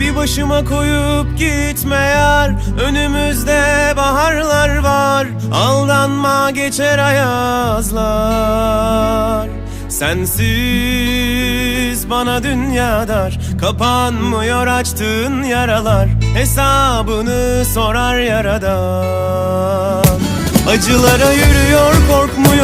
Bir başıma koyup gitme yar Önümüzde baharlar var. Aldanma geçer ayazlar. Sensiz bana dünya dar Kapanmıyor açtığın yaralar. Hesabını sorar yaradan Acılara yürüyor korkmuyorum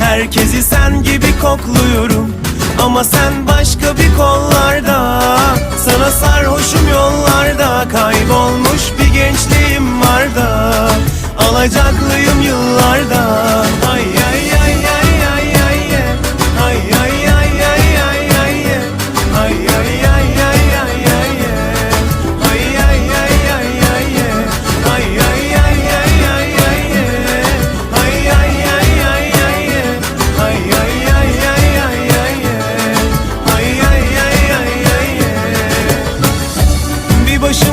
Herkesi sen gibi kokluyorum. Ama sen başka bir kollarda. Sana sarhoşum yollarda. Kaybolmuş bir gençliğim var da. Alacaklıyım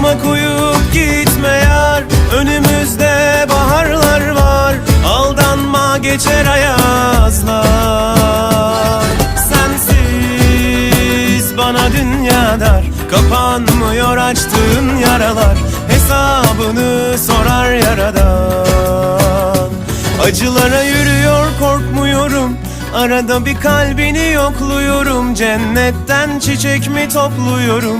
Başıma koyup gitme yar. Önümüzde baharlar var. Aldanma geçer ayazlar. Sensiz bana dünya dar. Kapanmıyor açtığın yaralar. Hesabını sorar yaradan. Acılara yürüyor korkmuyorum. Arada bir kalbini yokluyorum. Cennetten çiçek mi topluyorum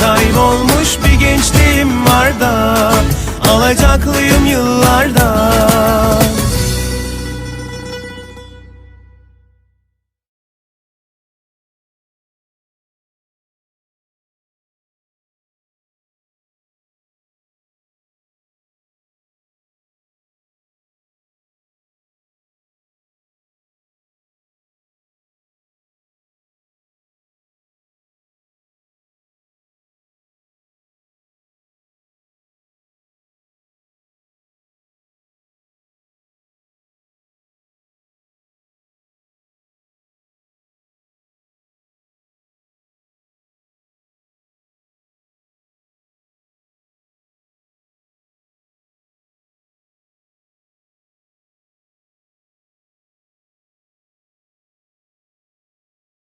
Kaybolmuş bir gençliğim var da. Alacaklıyım yıllarda